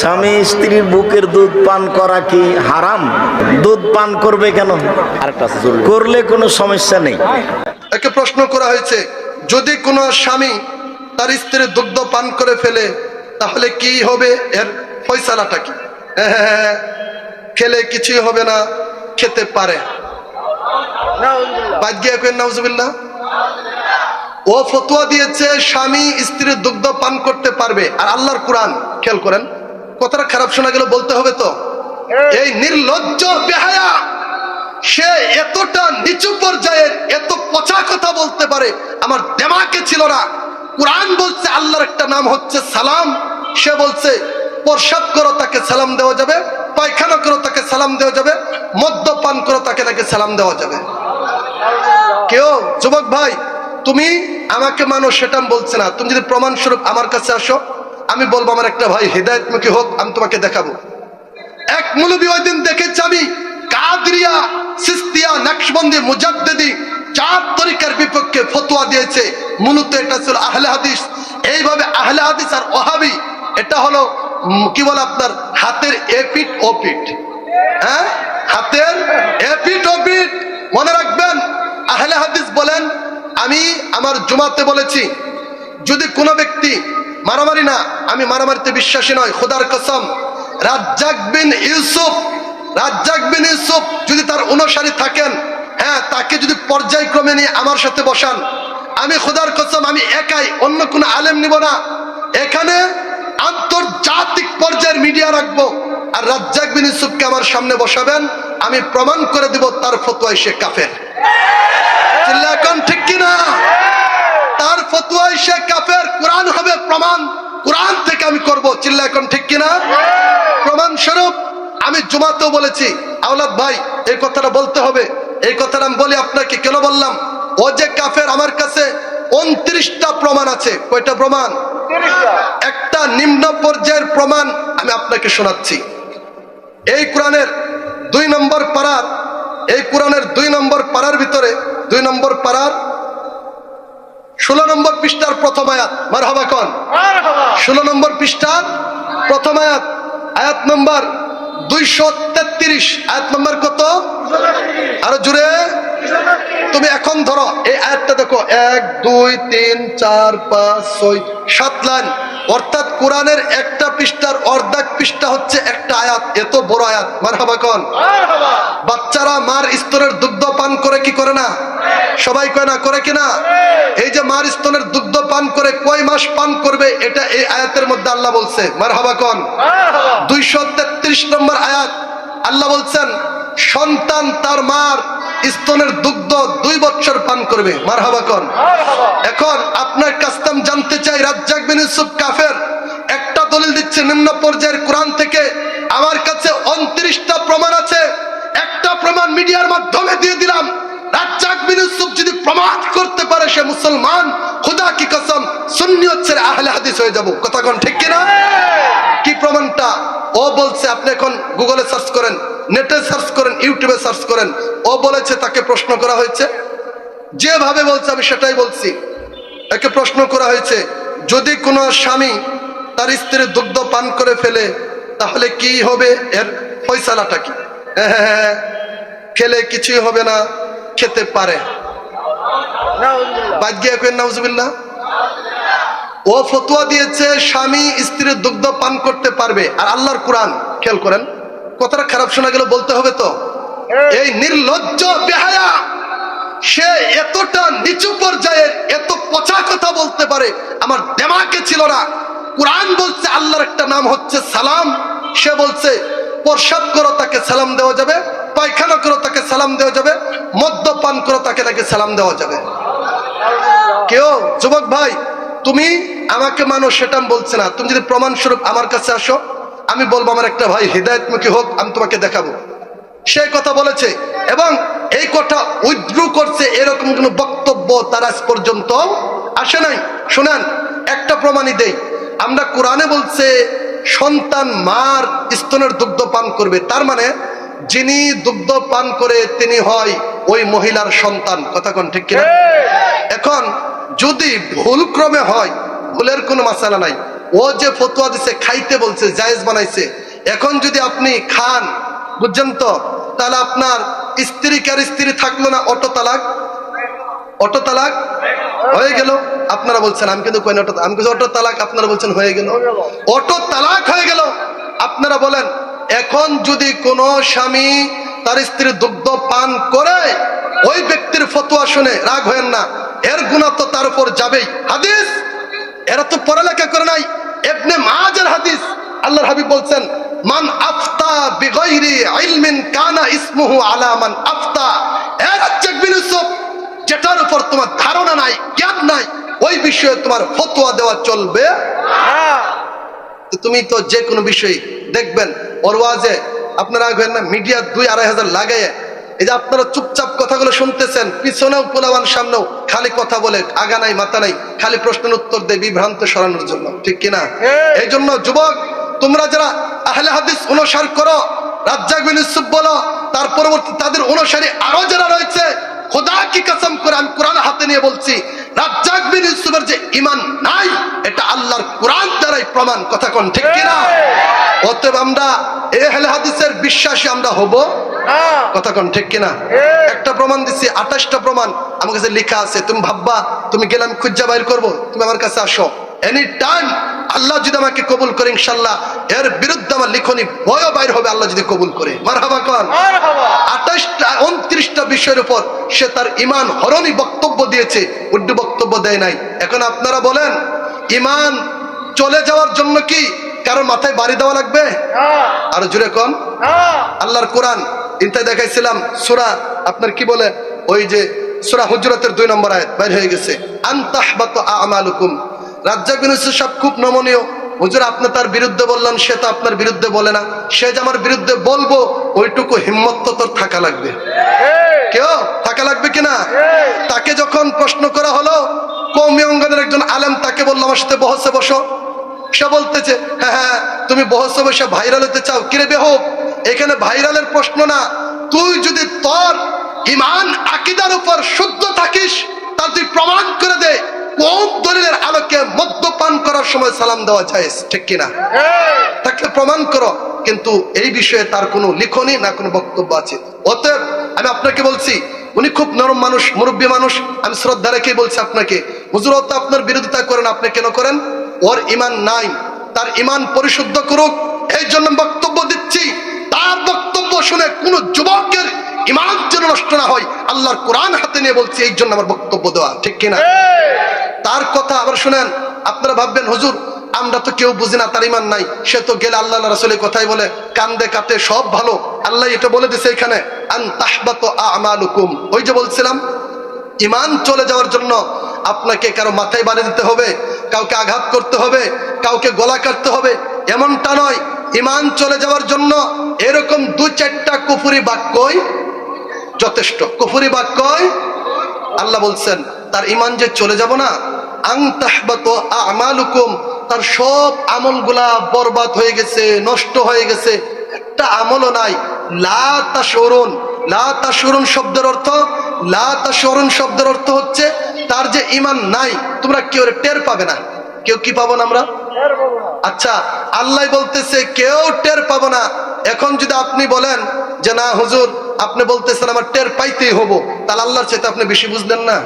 স্বামী স্ত্রীর বুকের দুধ পান করা কি হারাম? দুধ পান করবে কেন? আরেকটা আছে জরুরি। করলে কোনো সমস্যা নেই। একে প্রশ্ন করা হয়েছে যদি কোনো স্বামী তার স্ত্রীর দুগ্ধ পান করে ফেলে তাহলে কি হবে? এর ফয়সালাটা কি? হ্যাঁ, খেলে কিছুই হবে না খেতে পারে। বাদ গিয়ে কেন নাউজুবিল্লাহ। ও ফতোয়া দিয়েছে স্বামী স্ত্রীর দুগ্ধ পান করতে পারবে। আর আল্লাহর কোরআন খেয়াল করেন। কথাটা খারাপ শোনা গেলে বলতে হবে তো? এই নির্লজ্জ বেহায়া সে এতটা নিচু পর্যায়ের এত পচা কথা বলতে পারে আমার দেমাকে ছিল না। কোরআন বলছে আল্লাহর একটা নাম হচ্ছে সালাম। সে বলছে প্রসাদ করো তাকে সালাম দেওয়া যাবে পায়খানা করো তাকে সালাম দেওয়া যাবে মদ্যপান করো তাকে তাকে সালাম দেওয়া যাবে। কেউ যুবক ভাই তুমি আমাকে মানো সেটা বলছে না। তুমি যদি প্রমাণ স্বরূপ আমার কাছে আসো আমি বলব আমার একটা ভাই হৃদায়তমুখী হোক, আমি তোমাকে দেখাবো। এক মুলবি ওই দিন দেখেছি আমি, কাদরিয়া, সিস্তিয়া, নকশবন্দি, মুজাদ্দিদি, চার তরিকার বিপক্ষে ফতোয়া দিয়েছে। মূলত এটা ছিল আহলে হাদিস। এইভাবে আহলে হাদিস আর ওহাবি, এটা হলো কি বলে আপনার, হাতের এপিট ওপিট হ্যাঁ? হাতের এপিট ওপিট মনে রাখবেন, আহলে হাদিস বলেন, আমি আমার জুমাতে বলেছি, যদি কোনো ব্যক্তি মারামারি না, আমি মারামারিতে বিশ্বাসী নয় খোদার কসম। রাজ্জাক বিন ইউসুফ, রাজ্জাক বিন ইউসুফ যদি তার অনুসারী থাকেন হ্যাঁ তাকে যদি পর্যায়ক্রমে নিয়ে আমার সাথে বসান। আমি খোদার কসম, আমি একাই, অন্য কোনো আলেম নিব না। এখানে আন্তর্জাতিক পর্যায়ের মিডিয়া রাখব। আর রাজ্জাক বিন ইউসুফকে আমার সামনে বসাবেন, আমি প্রমাণ করে দিব তার ফতোয়ায় সে কাফের। এখন ঠিক কিনা? তার ফতুয়ায় সে কাফের, কোরআন হবে প্রমাণ কোরআন থেকে আমি করব চিল্লা এখন ঠিক কিনা? প্রমাণ স্বরূপ আমি জুমাতেও বলেছি আওলাদ ভাই এই কথাটা বলতে হবে। এই কথাটা আমি বলি আপনাকে কেন বললাম? ও যে কাফের আমার কাছে উনত্রিশটা প্রমাণ আছে। কয়টা প্রমাণ? একটা নিম্ন পর্যায়ের প্রমাণ আমি আপনাকে শোনাচ্ছি। এই কোরআনের দুই নম্বর পাড়ার এই কোরআনের দুই নম্বর পাড়ার ভিতরে দুই নম্বর পাড়ার ষোলো নম্বর পৃষ্ঠার প্রথম আয়াত। মার হবা কন ষোলো নম্বর পৃষ্ঠার প্রথম আয়াত আয়াত নম্বর দুইশো তেত্রিশ। আয়াত নম্বর কত? আরও জুড়ে তুমি এখন ধরো এই আয়াতটা দেখো। এক দুই তিন চার পাঁচ ছয় সাত লাইন। অর্থাৎ কোরআনের একটা পৃষ্ঠার অর্ধেক পৃষ্ঠা হচ্ছে একটা আয়াত। এত বড় আয়াত। মার হবা কন বাচ্চারা মার স্তরের দুগ্ধ পান করে কি করে না? সবাই কয় না করে কিনা? এই যে মার স্তনের দুগ্ধ পান করে কয় মাস পান করবে এটা এই আয়াতের মধ্যে আল্লাহ বলছে। মার হবা কন দুইশো তেত্রিশ নম্বর আয়াত। আল্লাহ বলছেন সন্তান তার মার স্তনের দুগ্ধ দুই বছর পান করবে। মার হবা কন এখন আপনার কাস্তাম জানতে চাই রাজ্জাক বিন ইউসুফ কাফের একটা দলিল দিচ্ছে নিম্ন পর্যায়ের কোরআন থেকে আমার কাছে উনত্রিশটা প্রমাণ আছে একটা প্রমাণ মিডিয়ার মাধ্যমে দিয়ে দিলাম রাজ্জাক বিন ইউসুফ যদি প্রমাণ করতে পারে সে মুসলমান খুদা কি কসম সুন্নি হচ্ছে আহলে হাদিস হয়ে যাব। কথা কোন ঠিক কিনা? কি প্রমাণটা? ও বলছে আপনি এখন গুগলে সার্চ করেন নেটে সার্চ করেন ইউটিউবে সার্চ করেন। ও বলেছে তাকে প্রশ্ন করা হয়েছে। যেভাবে বলছে আমি সেটাই বলছি। একে প্রশ্ন করা হয়েছে যদি কোনো স্বামী তার স্ত্রীর দুগ্ধ পান করে ফেলে তাহলে কি হবে? এর ফয়সালাটা কি? হ্যাঁ, খেলে কিছুই হবে না খেতে পারে। বাদ গিয়ে কেন নাউজুবিল্লাহ। ও ফতোয়া দিয়েছে স্বামী স্ত্রীর দুগ্ধ পান করতে পারবে। আর আল্লাহর কোরআন খেয়াল করেন কথাটা খারাপ শোনা গেলে বলতে হবে তো। এই। নির্লজ্জ বেহায়া সে এতটা নিচু পর্যায়ের এত পচা কথা বলতে পারে আমার দেমাকে ছিল না। কোরআন বলছে আল্লাহর একটা নাম হচ্ছে সালাম। সে বলছে প্রসাদ করো তাকে সালাম দেওয়া যাবে। পায়খানা করো তাকে সালাম দেওয়া যাবে। মদ্যপান করো তাকে তাকে সালাম দেওয়া যাবে। কেউ? যুবক ভাই, তুমি আমাকে মানো সেটা বলছি না। তুমি যদি প্রমাণ স্বরূপ আমার কাছে আসো, আমি বলব আমার একটা ভাই, হৃদায়তমুখী হোক, আমি তোমাকে দেখাবো। সে কথা বলেছে এবং এই কথা উইথড্রু করছে, এরকম কোনো বক্তব্য তার আজ পর্যন্ত আসে নাই। শুনেন, একটা প্রমাণই দেই। আমরা কোরআনে বলছে, সন্তান মার স্তনের দুগ্ধ পান করবে। তার মানে যিনি দুগ্ধ পান করে, তিনি হয় ওই মহিলার সন্তান। কথা কোন ঠিক কিনা? এখন যদি ভুল ক্রমে হয়, ভুলের কোনো মাসালা নাই। ও যে ফতোয়া দিছে, খাইতে বলছে, জায়েজ বানাইছে। এখন যদি আপনি খান, বুঝছেন তো? তাহলে আপনার স্ত্রী কার স্ত্রী থাকল না, অটো তালাক? অটো তালাক? হয়ে গেল। আপনারা বলছেন, আমি কিন্তু কই না অটো আমি কিন্তু অটো তালাক আপনারা বলছেন, হয়ে গেল। অটো তালাক হয়ে গেল। আপনারা বলেন, এখন যদি কোন স্বামী তার স্ত্রীর দুগ্ধ পান করে ওই ব্যক্তির ফতোয়া শুনে রাগ হয়েন না। এর গুণা তো তার উপর যাবেই। হাদিস? এরা তো পড়ালেখা করে নাই। এবনে মাজার হাদিস। আল্লাহর হাবিব বলছেন, মান আফতা বিগাইরি ইলমিন কানা ইসমুহু আলা মান আফতা। এর রাজ্জাক বিন ইউসুফ, যেটার উপর তোমার ধারণা নাই, জ্ঞান নাই, ওই বিষয়ে তোমার ফতোয়া দেওয়া চলবে তুমি তো যে কোনো বিষয়ে দেখবেন, ওর ওয়াজে আপনারা মিডিয়া দুই আড়াই হাজার লাগাইয়ে এই যে আপনারা চুপচাপ কথাগুলো শুনতেছেন পিছনেও পোলাবান সামনেও খালি কথা বলে আগা নাই মাথা নাই খালি প্রশ্নের উত্তর দেয় বিভ্রান্ত সরানোর জন্য। ঠিক কিনা? এই জন্য যুবক তোমরা যারা আহলে হাদিস অনুসার করো রাজ্জাক বিন ইউসুফ বলো তার পরবর্তী তাদের অনুসারী আরও যারা রয়েছে খোদা কি কসম করে আমি কোরআন হাতে নিয়ে বলছি রাজ্জাক ইউসুফের যে ইমান নাই এটা আল্লাহর কোরআন দ্বারাই প্রমাণ। কথা কোন ঠিক কিনা? অতএব আমরা এহেল হাদিসের বিশ্বাসী আমরা হব। কথা কোন ঠিক কিনা? একটা প্রমাণ দিচ্ছি আঠাশটা প্রমাণ। আমার কাছে লেখা আছে তুমি ভাববা তুমি গেলে আমি খুঁজা বাইর করব। তুমি আমার কাছে আসো। এনি টাইম আল্লাহ যদি আমাকে কবুল করে ইনশাল্লাহ এর বিরুদ্ধে আমার লিখনি ভয় বাইর হবে আল্লাহ যদি কবুল করে। কন। আঠাশটা উনত্রিশটা বিষয়ের উপর সে তার ইমান হরণি বক্তব্য দিয়েছে উর্দু বক্তব্য দেয় নাই। এখন আপনারা বলেন ইমান চলে যাওয়ার জন্য কি কারোর মাথায় বাড়ি দেওয়া লাগবে? আর জুড়ে কন। আল্লাহর কোরআন ইন্তায় দেখাইছিলাম সুরা আপনার কি বলে? ওই যে সুরা হুজরতের দুই নম্বর আয়াত বাইর হয়ে গেছে। আন্তাহবাত আমালুকুম। রাজ্জাক বিন সাহেব খুব নমনীয়। হুজুর আপনি তার বিরুদ্ধে বললেন সে তো আপনার বিরুদ্ধে বলে না। সে যে আমার বিরুদ্ধে বলব ওইটুকু হিম্মত তো তোর থাকা লাগবে। কেউ থাকা লাগবে কিনা? তাকে যখন প্রশ্ন করা হলো কৌমি অঙ্গনের একজন আলেম তাকে বলল আমার সাথে বহসে বসো। সে বলতেছে হ্যাঁ হ্যাঁ তুমি বহসে বসে ভাইরাল হতে চাও। কিরে বেহব? এখানে ভাইরালের প্রশ্ন না। তুই যদি তোর ইমান আকিদার উপর শুদ্ধ থাকিস তাহলে তুই প্রমাণ করে দে কোন দলিলের আলোকে মদ্যপান করার সময় সালাম দেওয়া যায়, ঠিক কিনা? তাকে প্রমাণ করো, কিন্তু এই বিষয়ে তার কোনো লিখনি না কোনো বক্তব্য আছে। অতএব আমি আপনাকে বলছি, উনি খুব নরম মানুষ, মুরব্বী মানুষ, আমি শ্রদ্ধা রেখে বলছি আপনাকে, হুজুর তো আপনার বিরোধিতা করেন, আপনি কেন করেন? ওর ইমান নাই, তার ইমান পরিশুদ্ধ করুক, এই জন্য বক্তব্য দিচ্ছি। তার বক্তব্য শুনে কোন যুবকের ইমান যেন নষ্ট না হয়, আল্লাহর কোরআন হাতে নিয়ে বলছি, এই জন্য আমার বক্তব্য দেওয়া, ঠিক কিনা? তার কথা আবার শুনেন, আপনারা ভাববেন, হুজুর, আমরা তো কেউ বুঝি না, তার ইমান নাই। সে তো গেলে আল্লাহ রাসুলের কথাই বলে, কান্দে কাটে সব ভালো। আল্লাহ এটা বলে দিছে এখানে ওই যে বলছিলাম, ইমান চলে যাওয়ার জন্য আপনাকে কারও মাথায় বাড়ি দিতে হবে, কাউকে আঘাত করতে হবে, কাউকে গলা কাটতে হবে, এমনটা নয়। ইমান চলে যাওয়ার জন্য এরকম দু চারটা কুফুরি বাক্যই যথেষ্ট। কুফুরি বাক্যই আল্লাহ বলছেন, তার ইমান যে চলে যাব না আমালুকুম তার সব আমলগুলা বরবাদ হয়ে গেছে নষ্ট হয়ে গেছে। একটা আমলও নাই। লা তাশউরুন লা শব্দের অর্থ লা শব্দের অর্থ হচ্ছে তার যে ইমান নাই তোমরা কেউ টের পাবে না। কেউ কি পাবো না আমরা? আচ্ছা আল্লাহ বলতেছে কেউ টের পাবো না। এখন যদি আপনি বলেন যে না হুজুর আপনি বলতেছেন আমার টের পাইতেই হব। তাহলে আল্লাহর চাইতে আপনি বেশি বুঝলেন না।